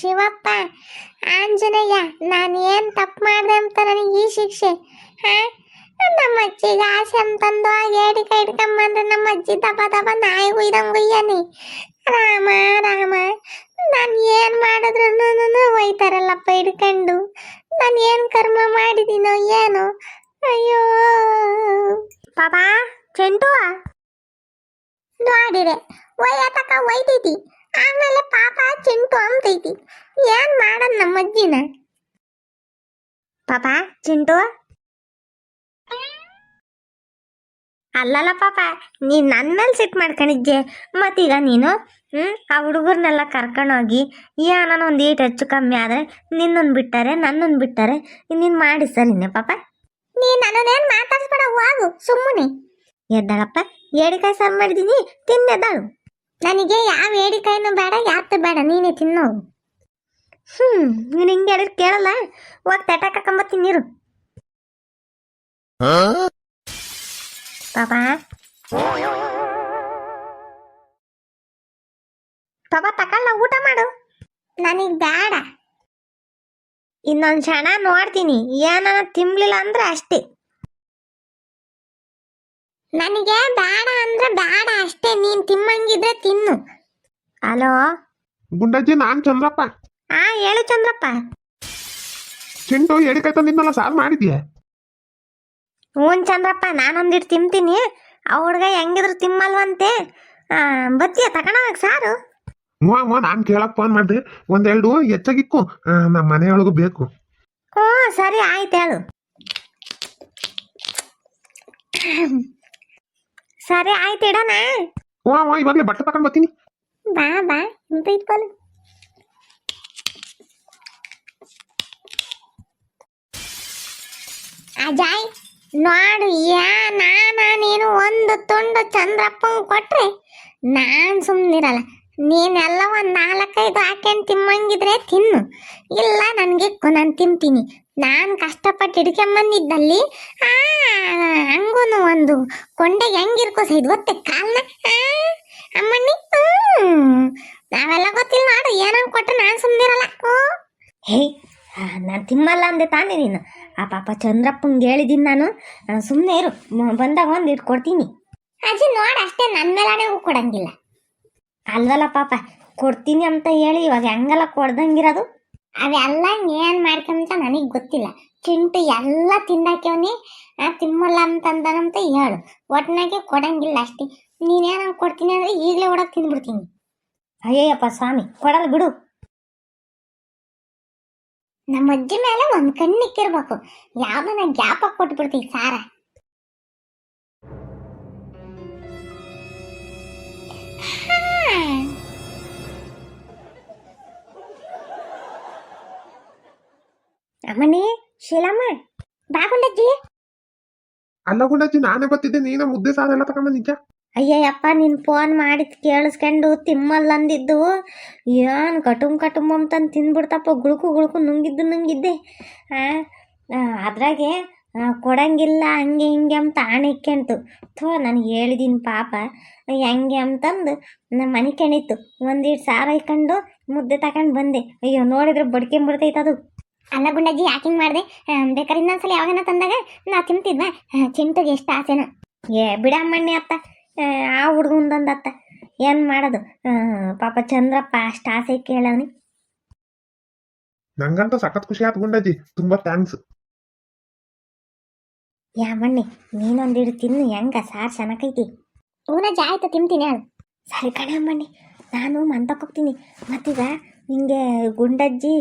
ಶಿವಪ್ಪ, ಆಂಜನೇಯ, ನಾನು ಏನು ತಪ್ಪು ಮಾಡಿದೆ ಅಂತ ನನಗೆ ಈ ಶಿಕ್ಷೆ? ಹಾ? ನಮ್ಮ ಅಜ್ಜಿಗೆ ಆಸೆ ಅಂತಂದು ಆ ಏಡಿ ಕೈ ಹಿಡ್ಕೊಂಬಂದ್ರೆ ನಮ್ಮ ಅಜ್ಜಿ ದಬ ದಬ ನಾಯಿ ಉಯ್ಯನಿ ರಾಮ ರಾಮ, ನಾನು ಏನು ಮಾಡಿದ್ರು ಒಯ್ತಾರಲ್ಲಪ್ಪ ಹಿಡ್ಕೊಂಡು. ನಾನು ಏನು ಕರ್ಮ ಮಾಡಿದ್ದೀನೋ ಏನೋ? ಅಯ್ಯೋ. ಪಾಪಾ ಚೆಂಟು ನೋಡಿರೆ ಒಯ್ಯತಕ ಒಯ್ತೈತಿ ಆಮೇಲೆ ಪಾಪ ಚಿಂಟು ಅಂತೈತಿ ಏನ್ ಮಾಡದ್ ನಮ್ಮ ಅಜ್ಜಿನ ಪಾಪ ಚಿಂಟು? ಅಲ್ಲಲ್ಲ ಪಾಪ ನೀ ನನ್ನ ಮೇಲೆ ಸಿಟ್ಟು ಮಾಡ್ಕೊಂಡಿದ್ದೆ ಮತ್ತೀಗ ನೀನು ಹ್ಞೂ ಆ ಹುಡುಗರ್ನೆಲ್ಲ ಕರ್ಕೊಂಡೋಗಿ ಏನೋ ಒಂದು ಈಟ್ ಹೆಚ್ಚು ಕಮ್ಮಿ ಆದರೆ ನಿನ್ನನ್ನು ಬಿಟ್ಟಾರೆ ನನ್ನನ್ನು ಬಿಟ್ಟಾರೆ ನೀನು ಮಾಡಿ ಸರ್ ಸರಿನೇ ಪಾಪ? ನೀ ನನ್ನೇನು ಮಾತಾಡ್ಸ್ಬೇಡ ಹೋಗು ಸುಮ್ಮನೆ. ಎದ್ದಾಳಪ್ಪ ಏಡಿಕಾಯಿ ಸಾರು ಮಾಡಿದ್ದೀನಿ ತಿನ್ನೆದ್ದಾಳು ನನಗೆ ಯಾವ ಏಡಿಕಾಯಿನೂ ಬೇಡ ಯಾತು ಬೇಡ ನೀನೇ ತಿನ್ನೋ. ಹ್ಞೂ ನೀನು ಹಿಂಗೆ ಹೇಳಿದ್ರೆ ಕೇಳಲ್ಲ. ಹೋಗಿ ತಟ ತಿನ್ನಿರು ನೀರು. ಪಾಪ. ಪಾಪ ತಕಳ್ಳ ಊಟ ಮಾಡು. ನನಗೆ ಬೇಡ ಇನ್ನೊಂದು ಕ್ಷಣ ನೋಡ್ತೀನಿ ಏನನ ತಿನ್ಲಿಲ್ಲ ಅಂದ್ರೆ ಅಷ್ಟೇ. ನನಗೆ ಬೇಡ ಅಂದ್ರೆ ಬೇಡ ಅಷ್ಟೇ ನೀನ್ ತಿನ್ನು ಹಲೋ? ಗುಂಡಜ್ಜಿ ನಾನ್ ಚಂದ್ರಪ್ಪ. ಹಾ ಹೇಳು ಚಂದ್ರಪ್ಪ. ಚಿಂಟು ಎಡಿಕಾಯ್ ತಂದಿದ್ನಲ್ಲ ಸಾರ್ ಮಾಡಿದ್ಯಾ? ಹ್ಞೂ ಚಂದ್ರಪ್ಪ ನಾನೊಂದಿಟ್ಟು ತಿಂತೀನಿ. ಆ ಹುಡುಗ ಹೆಂಗಿದ್ರು ತಿಮ್ಮಲ್ವಂತೆ. ಆ, ಬತ್ತೀಯ ತಗೊಂಡೋಗ ಸಾರು? ಹ್ಞೂ ಹ್ಞೂ ನಾನು ಕೇಳಕ್ ಫೋನ್ ಮಾಡಿದೆ. ಒಂದೆರಡು ಹೆಚ್ಚಾಗಿಕ್ಕು ನಮ್ಮ ಮನೆಯೊಳಗೂ ಬೇಕು. ಹ್ಞೂ ಸರಿ ಆಯ್ತು ಹೇಳು. ಸರಿ ಆಯ್ತು ಇಡೋಣ. ಹ್ಞೂ ಹ್ಞೂ ಇವಾಗಲೇ ಬಟ್ಟೆ ತಗೊಂಡ್ ಬರ್ತೀನಿ. ಬಾ ಬಾ ಇಂತ ಇಟ್ಕೊಳ್ಳು ಅಜಾಯ್ ನೋಡು ಯಾ ನಾನ ನೀನು ಒಂದು ತುಂಡು ಚಂದ್ರಪ್ಪಂಗೆ ಕೊಟ್ರೆ ನಾನು ಸುಮ್ಮನಿರಲ್ಲ ನೀನೆಲ್ಲ ಒಂದು ನಾಲ್ಕೈದು ಹಾಕ್ಯಂಡು ತಿಮ್ಮಂಗಿದ್ರೆ ತಿನ್ನು. ಇಲ್ಲ ನನಗೆ ನಾನು ತಿಂತೀನಿ. ನಾನು ಕಷ್ಟಪಟ್ಟು ಹಿಡ್ಕೊಂಬಂದಿದ್ದಲ್ಲಿ ಆ ಹಂಗೂ ಒಂದು ಕೊಂಡೆಗೆ ಹೆಂಗಿರ್ಕೋಸೈದು ಗೊತ್ತೆ ಕಾಲ್ನ. ಆ, ಅಮ್ಮಣ್ಣಿ. ನಾವೆಲ್ಲ ಗೊತ್ತಿಲ್ಲ ನೋಡು ಏನಂಗ್ ಕೊಟ್ಟು ನಾನು ಸುಮ್ಮನಿರಲ್ಲ ಹೇ ನಾನು ತಿಮ್ಮಲ್ಲ ಅಂದೆ ತಾನೇ ನೀನು. ಆ ಪಾಪ ಚಂದ್ರಪ್ಪಂಗೆ ಹೇಳಿದ್ದೀನಿ ನಾನು. ಸುಮ್ಮನೆ ಇರು. ಬಂದಾಗ ಒಂದು ಇಟ್ಕೊಡ್ತೀನಿ ಅಜ್ಜಿ ನೋಡು ಅಷ್ಟೇ ನನ್ನ ಮೇಲಾನೆ ಕೊಡಂಗಿಲ್ಲ. ಅಲ್ವಲ್ಲ ಪಾಪ ಕೊಡ್ತೀನಿ ಅಂತ ಹೇಳಿ ಇವಾಗ ಹೆಂಗಲ್ಲ ಕೊಡ್ದಂಗಿರೋದು. ಅವೆಲ್ಲ ಏನು ಮಾಡ್ಕೊಂತ ನನಗೆ ಗೊತ್ತಿಲ್ಲ. ಚಿಂಟು ಎಲ್ಲ ತಿಂದಾಕ್ಯವನಿ ತಿಮ್ಮಲ್ಲ ಅಂತಂದನಂತ ಹೇಳು. ಒಟ್ನಾಗೆ ಕೊಡಂಗಿಲ್ಲ ಅಷ್ಟೇ. ನೀನೇನಂಗೆ ಕೊಡ್ತೀನಿ ಅಂದ್ರೆ ಈಗಲೇ ಒಡಕ್ ತಿಂದ್ಬಿಡ್ತೀನಿ. ಅಯ್ಯಯ್ಯಪ್ಪ ಸ್ವಾಮಿ, ಕೊಡಲ್ಲ ಬಿಡು. ನಮ್ಮ ಅಜ್ಜಿ ಮೇಲೆ ಒಂದ್ ಕಣ್ಣಿಕ್ಕಿರ್ಬೇಕು ಯಾವ್ದನ್ನ ಗ್ಯಾಪ್ ಕೊಟ್ಬಿಡ್ತೀನಿ ಸಾರ. ಅಮ್ಮನಿ ಶೀಲಮ್ಮ, ಬಾಗುಂಡಜ್ಜಿ. ಅಲ್ಲ ಗುಂಡಜ್ಜಿ ನಾನೇ ಬರ್ತಿದ್ದೆ, ನೀನ ಮುದ್ದೆ ಸಾರೆಲ್ಲ ತಗೊಂಡ್ ನಿಜ ಅಯ್ಯಯ್ಯಪ್ಪ, ನೀನು ಫೋನ್ ಮಾಡಿದ್ ಕೇಳಿಸ್ಕೊಂಡು ತಿಮ್ಮಲ್ಲ ಅಂದಿದ್ದು. ಏನು ಕಟುಮ್ ಕಟುಂಬ ಅಂತಂದು ತಿಂದ್ಬಿಡ್ತಪ್ಪ, ಗುಳುಕು ಗುಳುಕು ನುಂಗಿದ್ದು ನುಂಗಿದ್ದೆ. ಅದ್ರಾಗೆ ಕೊಡಂಗಿಲ್ಲ, ಹಂಗೆ ಹಿಂಗೆ ಅಂತ ಆಣೆ ಇಕ್ಕೆಂತು ಥೋ, ನಾನು ಹೇಳಿದೀನಿ ಪಾಪ. ಹೆಂಗೆ ಅಂತಂದು ನಮ್ಮ ಮನೆ ಕೆಣಿತ್ತು. ಒಂದೀಟ್ ಸಾರ ಇಕ್ಕೊಂಡು ಮುದ್ದೆ ತಗೊಂಡು ಬಂದೆ. ಅಯ್ಯೋ, ನೋಡಿದ್ರೆ ಬಡ್ಕೊಂಬಿಡ್ತೈತೆ ಅದು. ಅಲ್ಲ ಗುಂಡಜ್ಜಿ ಯಾಕಿಂಗ್ ಮಾಡಿದೆ? ಬೇಕಾದ್ರೆ ಇನ್ನೊಂದ್ಸಲ ಯಾವಾಗನ ತಂದಾಗ ನಾ ತಿಂತಿದ್ವ ಚಿಂಟಗೆ ಎಷ್ಟು ಆಸೆನ. ಏ, ಬಿಡಮ್ಮಣ್ಣಿ ಅತ್ತ. ಆ, ಆ ಅತ್ತ. ಏನು ಮಾಡೋದು? ಪಾಪ ಚಂದ್ರಪ್ಪ ಅಷ್ಟು ಆಸೆ ಕೇಳವನಿ. ನಂಗಂತೂ ಸಖತ್ ಖುಷಿ ಆಯ್ತು ಗುಂಡಜ್ಜಿ. ತುಂಬಾ ಥ್ಯಾಂಕ್ಸ್ ಯಾ ಮಣ್ಣಿ ನೀನೊಂದಿಡು ತಿನ್ನು ಹೆಂಗ ಸಾರ್ ಚೆನ್ನಾಗೈತಿ ಊನ ಆಯ್ತು ತಿಂತೀನಿ ಹೇಳು. ಸರಿ ಕಣೆ ಅಮ್ಮಣ್ಣಿ ನಾನು ಮಂತಕ್ಕೆ ಹೋಗ್ತೀನಿ. ಮತ್ತೀಗ ನಿಂಗೆ ಗುಂಡಜ್ಜಿ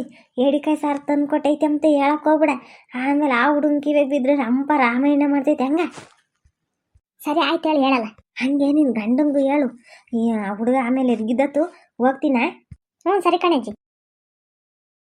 ಏಡಿಕಾಯಿ ಸಾರು ತಂದು ಕೊಟ್ಟೈತೆ ಅಂತ ಹೇಳಕ್ ಹೋಗ್ಬಿಡ. ಆಮೇಲೆ ಆ ಹುಡುಗನ ಕಿವಿಗೆ ಬಿದ್ರೆ ರಂಪ ರಾಮಾಯಣ ಮಾಡ್ತೈತೆ ಹಂಗ? ಸರಿ ಆಯ್ತು ಹೇಳಿ, ಹೇಳಲ್ಲ. ಹಂಗೆ ನಿನ್ನ ಗಂಡಂಗೂ ಹೇಳು. ಹುಡುಗ ಆಮೇಲೆ ಎರ್ಗಿದ್ದತ್ತು ಹೋಗ್ತೀನ? ಹ್ಞೂ ಸರಿ ಕಣಜ್ಜಿ